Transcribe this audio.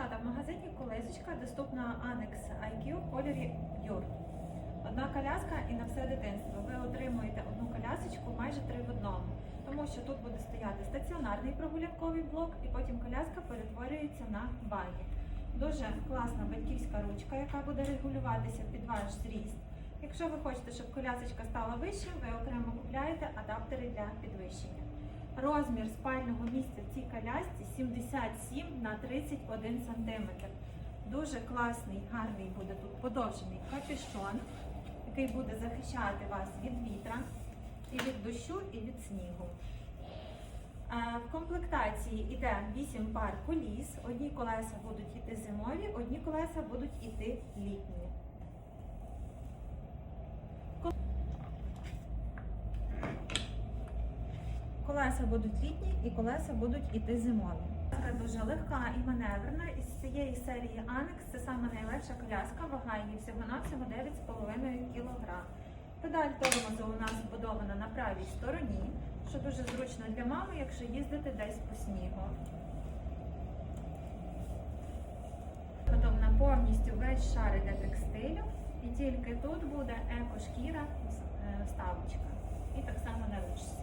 Дівчата, в магазині колесочка доступна Annex IQ в кольорі Pure. Одна коляска і на все дитинство. Ви отримуєте одну колясочку майже три в одному, тому що тут буде стояти стаціонарний прогулянковий блок, і потім коляска перетворюється на багі. Дуже класна батьківська ручка, яка буде регулюватися під ваш зріст. Якщо ви хочете, щоб колясочка стала вищим, ви окремо купляєте адаптери для підвищення. Розмір спального місця в цій колясці 77 на 31 см. Дуже класний, гарний буде тут подовжений капюшон, який буде захищати вас від вітра, і від дощу, і від снігу. В комплектації йде 8 пар коліс. Одні колеса будуть йти зимові, одні колеса будуть йти літні. Колеса будуть літні і колеса будуть іти зимові. Коляска дуже легка і маневрена. Із цієї серії Annex це саме найлегша коляска, вага її всього-навсього 9,5 кг. Педаль тормозу у нас вбудована на правій стороні, що дуже зручно для мами, якщо їздити десь по снігу. Готовна повністю весь шар іде текстилю, і тільки тут буде еко-шкіра е, вставочка. І так само на ручці.